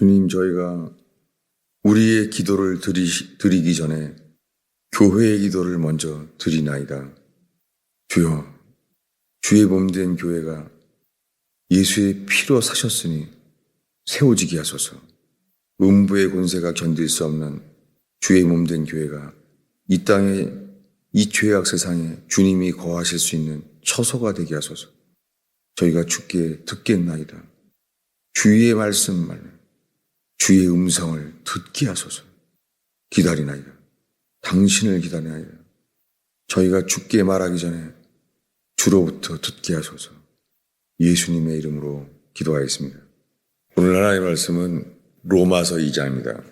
주님, 저희가 우리의 기도를 드리, 드리기 전에 교회의 기도를 먼저 드리나이다. 주여, 주의 몸된 교회가 예수의 피로 사셨으니 세워지게 하소서. 음부의 권세가 견딜 수 없는 주의 몸된 교회가 이 땅에 이 죄악 세상에 주님이 거하실 수 있는 처소가 되게 하소서. 저희가 주께 듣겠나이다. 주의 말씀만, 주의 음성을 듣게 하소서. 기다리나이다. 당신을 기다리나이다. 저희가 주께 말하기 전에 주로부터 듣게 하소서. 예수님의 이름으로 기도하였습니다. 오늘 하나님의 말씀은 로마서 2장입니다.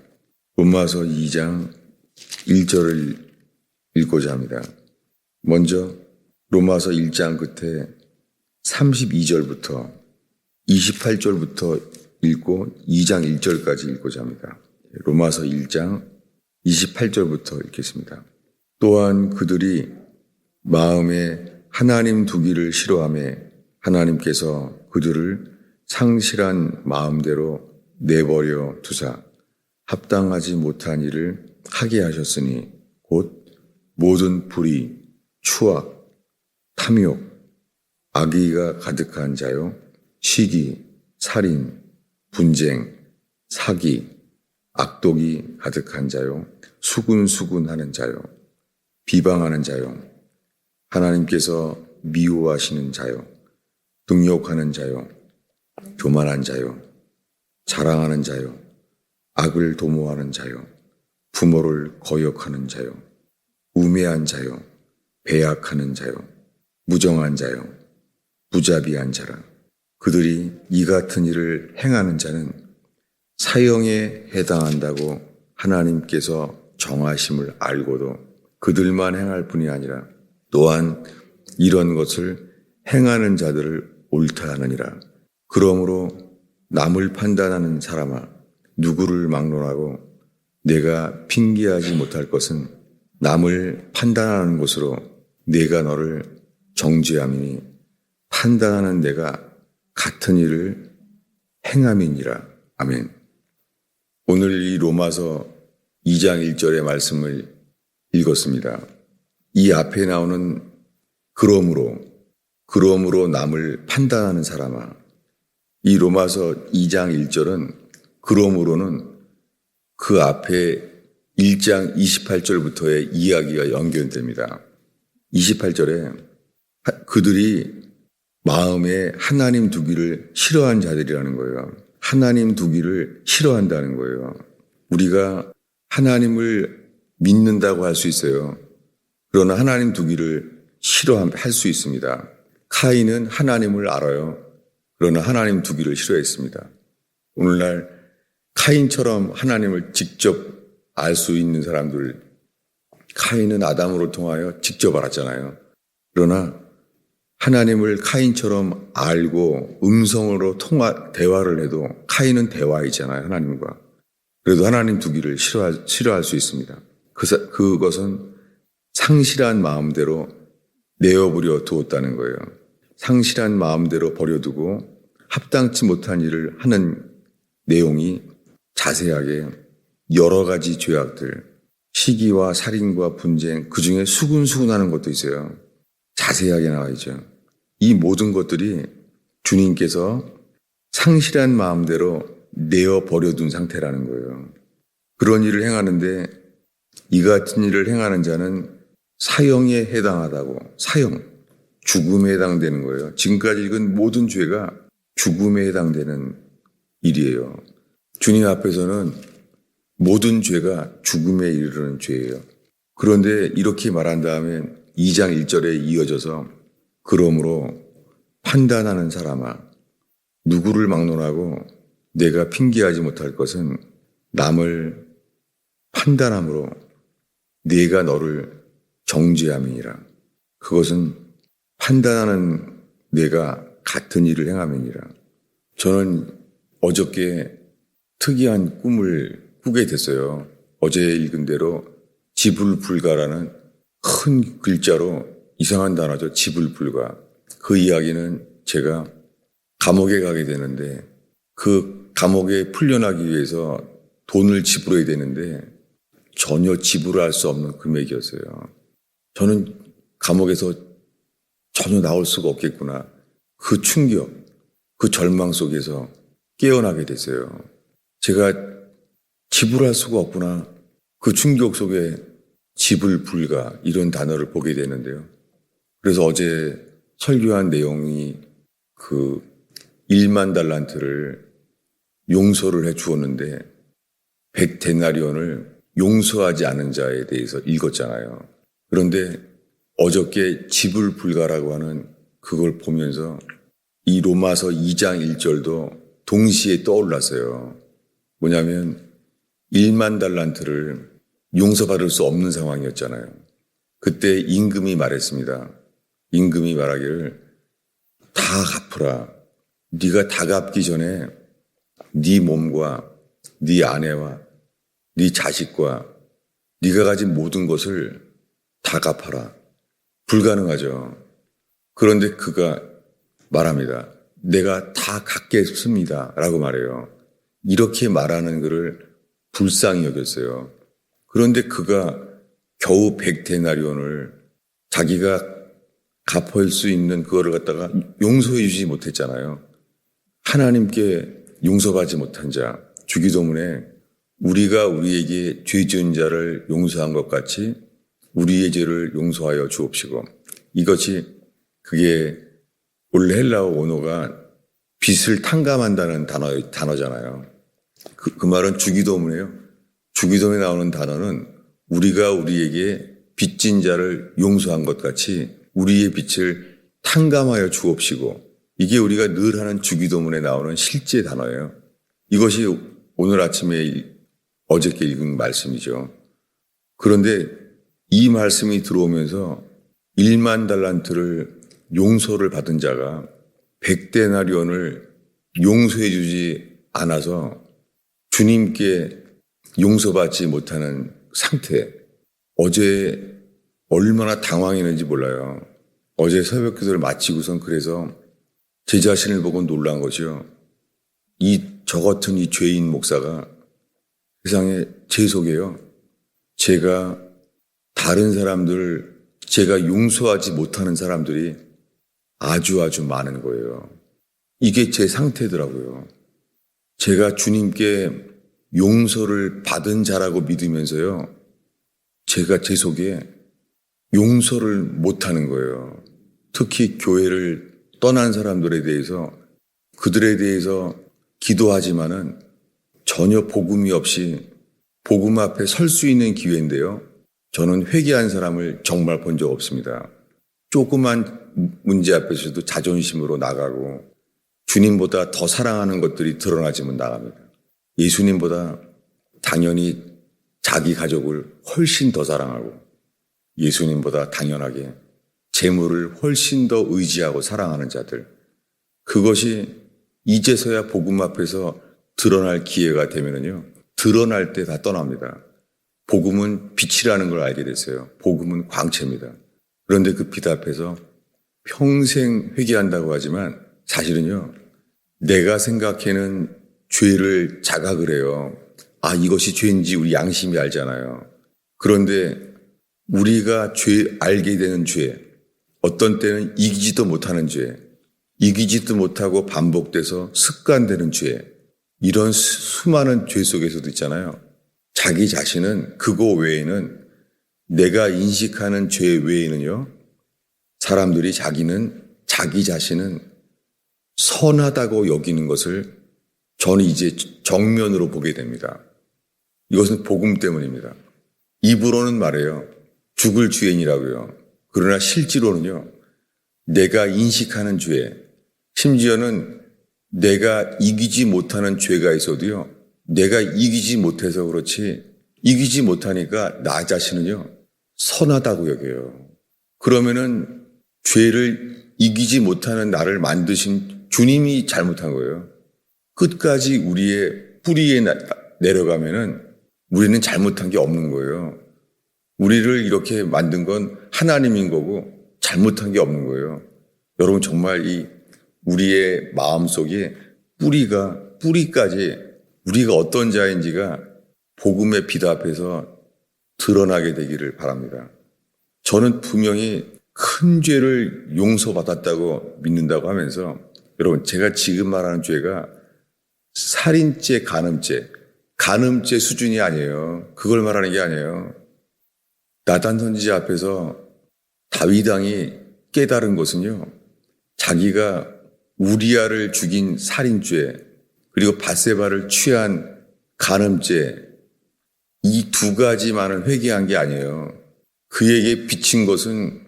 로마서 2장 1절을 읽고자 합니다. 먼저 로마서 1장 끝에 32절부터 28절부터 읽고 2장 1절까지 읽고자 합니다. 로마서 1장 28절부터 읽겠습니다. 또한 그들이 마음에 하나님 두기를 싫어하며 하나님께서 그들을 상실한 마음대로 내버려 두사 합당하지 못한 일을 하게 하셨으니 곧 모든 불의, 추악, 탐욕, 악의가 가득한 자요, 시기, 살인, 분쟁, 사기, 악독이 가득한 자요, 수군수군하는 자요, 비방하는 자요, 하나님께서 미워하시는 자요, 등욕하는 자요, 교만한 자요, 자랑하는 자요, 악을 도모하는 자요, 부모를 거역하는 자요, 우매한 자요, 배약하는 자요, 무정한 자요, 무자비한 자라. 그들이 이 같은 일을 행하는 자는 사형에 해당한다고 하나님께서 정하심을 알고도 그들만 행할 뿐이 아니라 또한 이런 것을 행하는 자들을 옳다 하느니라. 그러므로 남을 판단하는 사람아, 누구를 막론하고 내가 핑계하지 못할 것은 남을 판단하는 것으로 내가 너를 정죄함이니 판단하는 내가 같은 일을 행함이니라. 아멘. 오늘 이 로마서 2장 1절의 말씀을 읽었습니다. 이 앞에 나오는 그러므로, 그러므로 남을 판단하는 사람아. 이 로마서 2장 1절은 그러므로는 그 앞에 1장 28절부터의 이야기가 연결됩니다. 28절에 그들이 마음에 하나님 두기를 싫어한 자들이라는 거예요. 하나님 두기를 싫어한다는 거예요. 우리가 하나님을 믿는다고 할 수 있어요. 그러나 하나님 두기를 싫어할 수 있습니다. 카인은 하나님을 알아요. 그러나 하나님 두기를 싫어했습니다. 오늘날 카인처럼 하나님을 직접 알 수 있는 사람들, 카인은 아담으로 통하여 직접 알았잖아요. 그러나 하나님을 카인처럼 알고 음성으로 통화, 대화를 해도 카인은 대화이잖아요, 하나님과. 그래도 하나님 두기를 싫어할, 싫어할 수 있습니다. 그, 그것은 상실한 마음대로 내어버려 두었다는 거예요. 상실한 마음대로 버려두고 합당치 못한 일을 하는 내용이 자세하게 여러 가지 죄악들, 시기와 살인과 분쟁, 그 중에 수군수군하는 것도 있어요. 자세하게 나와 있죠. 이 모든 것들이 주님께서 상실한 마음대로 내어 버려둔 상태라는 거예요. 그런 일을 행하는데 이 같은 일을 행하는 자는 사형에 해당하다고 사형, 죽음에 해당되는 거예요. 지금까지 읽은 모든 죄가 죽음에 해당되는 일이에요. 주님 앞에서는 모든 죄가 죽음에 이르는 죄예요. 그런데 이렇게 말한 다음에 2장 1절에 이어져서 그러므로 판단하는 사람아 누구를 막론하고 내가 핑계하지 못할 것은 남을 판단함으로 내가 너를 정죄함이니라. 그것은 판단하는 내가 같은 일을 행함이니라. 저는 어저께 특이한 꿈을 꾸게 됐어요. 어제 읽은 대로 지불불가라는 큰 글자로 이상한 단어죠. 지불불가. 그 이야기는 제가 감옥에 가게 되는데 그 감옥에 풀려나기 위해서 돈을 지불해야 되는데 전혀 지불할 수 없는 금액이었어요. 저는 감옥에서 전혀 나올 수가 없겠구나. 그 충격, 그 절망 속에서 깨어나게 됐어요. 제가 지불할 수가 없구나. 그 충격 속에 지불 불가 이런 단어를 보게 되는데요. 그래서 어제 설교한 내용이 그 1만 달란트를 용서를 해 주었는데 100데나리온을 용서하지 않은 자에 대해서 읽었잖아요. 그런데 어저께 지불 불가라고 하는 그걸 보면서 이 로마서 2장 1절도 동시에 떠올랐어요. 뭐냐면 1만 달란트를 용서받을 수 없는 상황이었잖아요. 그때 임금이 말했습니다. 임금이 말하기를 다 갚으라. 네가 다 갚기 전에 네 몸과 네 아내와 네 자식과 네가 가진 모든 것을 다 갚아라. 불가능하죠. 그런데 그가 말합니다. 내가 다 갚겠습니다. 라고 말해요. 이렇게 말하는 것을 불쌍히 여겼어요. 그런데 그가 겨우 백데나리온을 자기가 갚을 수 있는 그거를 갖다가 용서해 주지 못했잖아요. 하나님께 용서받지 못한 자, 주기도문에 우리가 우리에게 죄 지은 자를 용서한 것 같이 우리의 죄를 용서하여 주옵시고 이것이 그게 원래 헬라어 원어가 빚을 탕감한다는 단어, 단어잖아요. 그, 그 말은 주기도문이에요. 주기도문에 나오는 단어는 우리가 우리에게 빚진 자를 용서한 것 같이 우리의 빚을 탕감하여 주옵시고 이게 우리가 늘 하는 주기도문에 나오는 실제 단어예요. 이것이 오늘 아침에 어저께 읽은 말씀이죠. 그런데 이 말씀이 들어오면서 1만 달란트를 용서를 받은 자가 100데나리온을 용서해 주지 않아서 주님께 용서받지 못하는 상태. 어제 얼마나 당황했는지 몰라요. 어제 새벽 기도를 마치고선 그래서 제 자신을 보고 놀란 것이요. 이저 같은 이 죄인 목사가 세상에 제 속에요. 제가 다른 사람들, 제가 용서하지 못하는 사람들이 아주 아주 많은 거예요. 이게 제 상태더라고요. 제가 주님께 용서를 받은 자라고 믿으면서요. 제가 제 속에 용서를 못하는 거예요. 특히 교회를 떠난 사람들에 대해서 그들에 대해서 기도하지만은 전혀 복음이 없이 복음 앞에 설 수 있는 기회인데요. 저는 회개한 사람을 정말 본 적 없습니다. 조그만 문제 앞에서도 자존심으로 나가고 주님보다 더 사랑하는 것들이 드러나지면 나갑니다. 예수님보다 당연히 자기 가족을 훨씬 더 사랑하고 예수님보다 당연하게 재물을 훨씬 더 의지하고 사랑하는 자들. 그것이 이제서야 복음 앞에서 드러날 기회가 되면은요. 드러날 때 다 떠납니다. 복음은 빛이라는 걸 알게 됐어요. 복음은 광채입니다. 그런데 그 빛 앞에서 평생 회개한다고 하지만 사실은요. 내가 생각해는 죄를 자각을 해요. 아, 이것이 죄인지 우리 양심이 알잖아요. 그런데 우리가 죄, 알게 되는 죄, 어떤 때는 이기지도 못하는 죄, 이기지도 못하고 반복돼서 습관되는 죄, 이런 수많은 죄 속에서도 있잖아요. 자기 자신은 그거 외에는 내가 인식하는 죄 외에는요, 사람들이 자기는 자기 자신은 선하다고 여기는 것을 저는 이제 정면으로 보게 됩니다. 이것은 복음 때문입니다. 입으로는 말해요. 죽을 죄인이라고요. 그러나 실제로는요. 내가 인식하는 죄, 심지어는 내가 이기지 못하는 죄가 있어도요. 내가 이기지 못해서 그렇지 이기지 못하니까 나 자신은요. 선하다고 여겨요. 그러면은 죄를 이기지 못하는 나를 만드신 주님이 잘못한 거예요. 끝까지 우리의 뿌리에 내려가면은 우리는 잘못한 게 없는 거예요. 우리를 이렇게 만든 건 하나님인 거고 잘못한 게 없는 거예요. 여러분 정말 이 우리의 마음 속에 뿌리가 뿌리까지 우리가 어떤 자인지가 복음의 빛 앞에서 드러나게 되기를 바랍니다. 저는 분명히 큰 죄를 용서받았다고 믿는다고 하면서 여러분 제가 지금 말하는 죄가 살인죄, 간음죄, 간음죄 수준이 아니에요. 그걸 말하는 게 아니에요. 나단 선지자 앞에서 다윗 왕이 깨달은 것은요. 자기가 우리아를 죽인 살인죄 그리고 바세바를 취한 간음죄 이 두 가지만을 회개한 게 아니에요. 그에게 비친 것은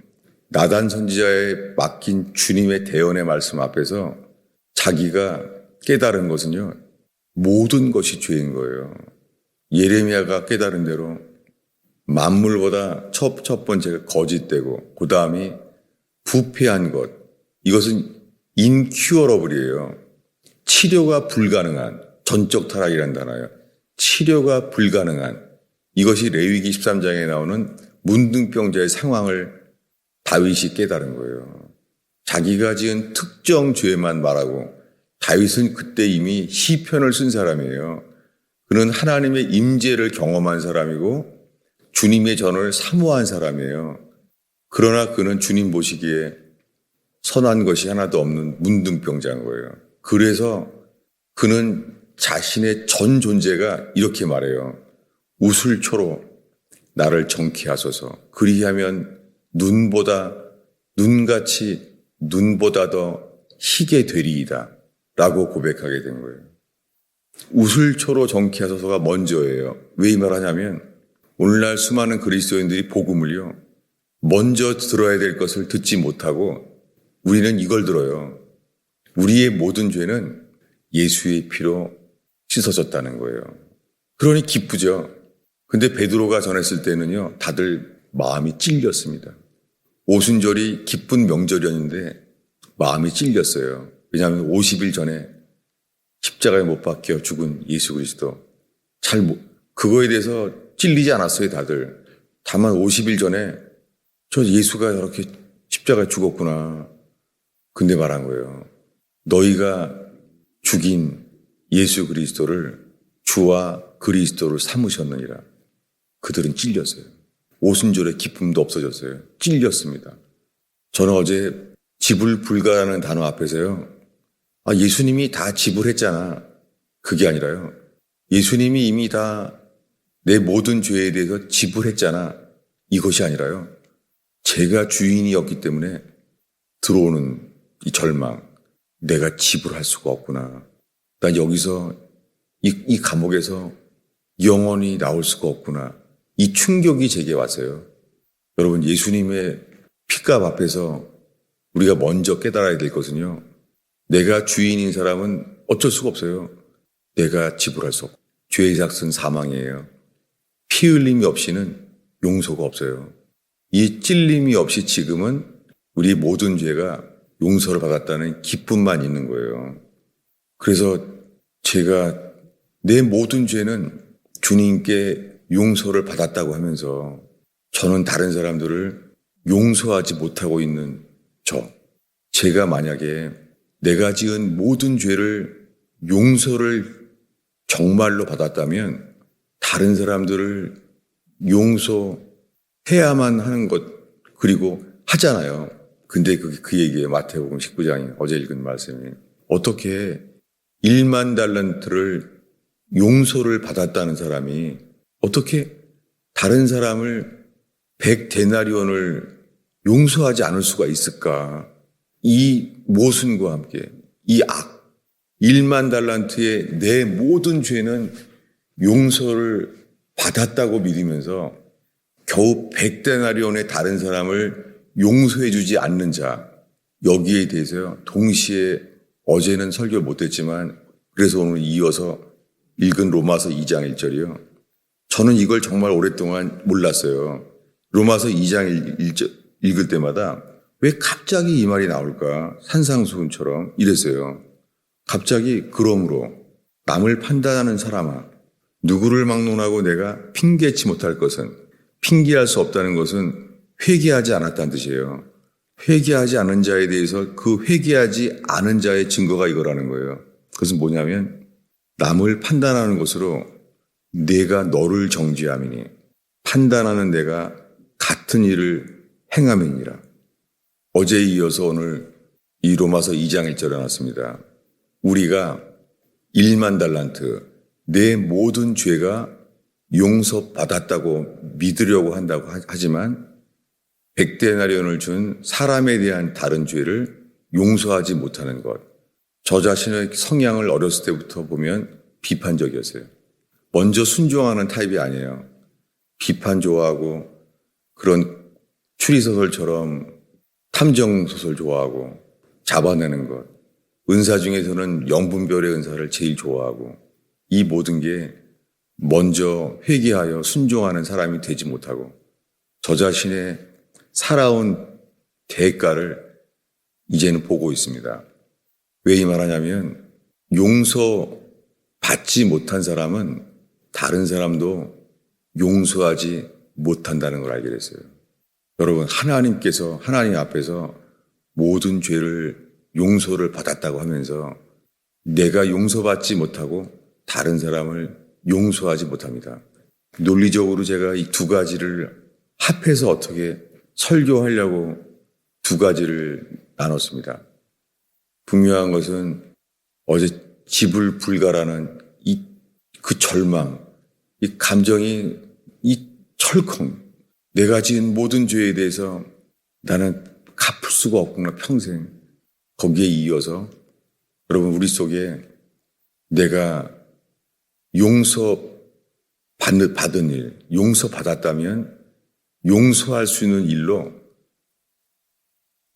나단 선지자에 맡긴 주님의 대언의 말씀 앞에서 자기가 깨달은 것은요. 모든 것이 죄인 거예요. 예레미야가 깨달은 대로 만물보다 첫, 첫 번째가 거짓되고 그 다음이 부패한 것 이것은 인큐어러블이에요. 치료가 불가능한 전적 타락이란 단어예요. 치료가 불가능한 이것이 레위기 13장에 나오는 문둥병자의 상황을 다윗이 깨달은 거예요. 자기가 지은 특정 죄만 말하고 다윗은 그때 이미 시편을 쓴 사람이에요. 그는 하나님의 임재를 경험한 사람이고 주님의 전을 사모한 사람이에요. 그러나 그는 주님 보시기에 선한 것이 하나도 없는 문둥병자인 거예요. 그래서 그는 자신의 전 존재가 이렇게 말해요. 우슬초로 나를 정케 하소서. 그리하면 눈보다 눈같이 눈보다 더 희게 되리이다. 라고 고백하게 된 거예요. 우슬초로 정케하소서가 먼저예요. 왜 이 말하냐면 오늘날 수많은 그리스도인들이 복음을요. 먼저 들어야 될 것을 듣지 못하고 우리는 이걸 들어요. 우리의 모든 죄는 예수의 피로 씻어졌다는 거예요. 그러니 기쁘죠. 근데 베드로가 전했을 때는요, 다들 마음이 찔렸습니다. 오순절이 기쁜 명절이었는데 마음이 찔렸어요. 왜냐하면 50일 전에 십자가에 못 박혀 죽은 예수 그리스도. 잘 못, 그거에 대해서 찔리지 않았어요, 다들. 다만 50일 전에 저 예수가 이렇게 십자가에 죽었구나. 근데 말한 거예요. 너희가 죽인 예수 그리스도를 주와 그리스도를 삼으셨느니라. 그들은 찔렸어요. 오순절의 기쁨도 없어졌어요. 찔렸습니다. 저는 어제 지불 불가라는 단어 앞에서요. 아, 예수님이 다 지불했잖아. 그게 아니라요. 예수님이 이미 다 내 모든 죄에 대해서 지불했잖아. 이것이 아니라요. 제가 주인이었기 때문에 들어오는 이 절망, 내가 지불할 수가 없구나. 난 여기서 이, 이 감옥에서 영원히 나올 수가 없구나. 이 충격이 제게 왔어요. 여러분, 예수님의 피값 앞에서 우리가 먼저 깨달아야 될 것은요. 내가 주인인 사람은 어쩔 수가 없어요. 내가 지불할 수 없고. 죄의 삭은 사망이에요. 피 흘림이 없이는 용서가 없어요. 이 찔림이 없이 지금은 우리 모든 죄가 용서를 받았다는 기쁨만 있는 거예요. 그래서 제가 내 모든 죄는 주님께 용서를 받았다고 하면서 저는 다른 사람들을 용서하지 못하고 있는 저. 제가 만약에 내가 지은 모든 죄를 용서를 정말로 받았다면 다른 사람들을 용서해야만 하는 것 그리고 하잖아요. 근데 그, 그 얘기에 마태복음 19장이 어제 읽은 말씀이 어떻게 1만 달란트를 용서를 받았다는 사람이 어떻게 다른 사람을 100 데나리온을 용서하지 않을 수가 있을까? 이 모순과 함께 이 악, 1만 달란트의 내 모든 죄는 용서를 받았다고 믿으면서 겨우 100데나리온의 다른 사람을 용서해 주지 않는 자 여기에 대해서요. 동시에 어제는 설교를 못했지만 그래서 오늘 이어서 읽은 로마서 2장 1절이요. 저는 이걸 정말 오랫동안 몰랐어요. 로마서 2장 1절 읽을 때마다 왜 갑자기 이 말이 나올까? 산상수훈처럼 이랬어요. 갑자기 그러므로 남을 판단하는 사람아 누구를 막론하고 내가 핑계치 못할 것은 핑계할 수 없다는 것은 회개하지 않았다는 뜻이에요. 회개하지 않은 자에 대해서 그 회개하지 않은 자의 증거가 이거라는 거예요. 그것은 뭐냐면 남을 판단하는 것으로 내가 너를 정죄함이니 판단하는 내가 같은 일을 행함이니라. 어제에 이어서 오늘 이 로마서 2장 1절에 나왔습니다. 우리가 1만 달란트 내 모든 죄가 용서받았다고 믿으려고 한다고 하- 하지만 백대나리온을 준 사람에 대한 다른 죄를 용서하지 못하는 것. 저 자신의 성향을 어렸을 때부터 보면 비판적이었어요. 먼저 순종하는 타입이 아니에요. 비판 좋아하고 그런 추리소설처럼 탐정 소설 좋아하고 잡아내는 것. 은사 중에서는 영분별의 은사를 제일 좋아하고 이 모든 게 먼저 회개하여 순종하는 사람이 되지 못하고 저 자신의 살아온 대가를 이제는 보고 있습니다. 왜 이 말하냐면 용서 받지 못한 사람은 다른 사람도 용서하지 못한다는 걸 알게 됐어요. 여러분, 하나님께서 하나님 앞에서 모든 죄를 용서를 받았다고 하면서 내가 용서받지 못하고 다른 사람을 용서하지 못합니다. 논리적으로 제가 이 두 가지를 합해서 어떻게 설교하려고 두 가지를 나눴습니다. 분명한 것은 어제 집을 불가라는 이 그 절망, 이 감정이 이 철컹 내가 지은 모든 죄에 대해서 나는 갚을 수가 없구나 평생 거기에 이어서 여러분 우리 속에 내가 용서 받는, 받은 일, 용서 받았다면 용서할 수 있는 일로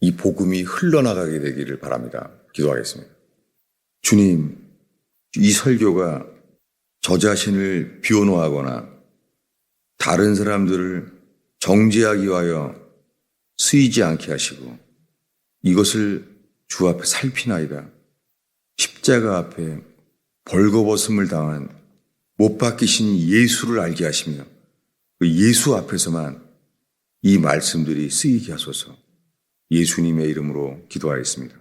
이 복음이 흘러나가게 되기를 바랍니다. 기도하겠습니다. 주님, 이 설교가 저 자신을 비호노하거나 다른 사람들을 정죄하기 위하여 쓰이지 않게 하시고 이것을 주 앞에 살피나이다. 십자가 앞에 벌거벗음을 당한 못 박히신 예수를 알게 하시며 그 예수 앞에서만 이 말씀들이 쓰이게 하소서 예수님의 이름으로 기도하였습니다.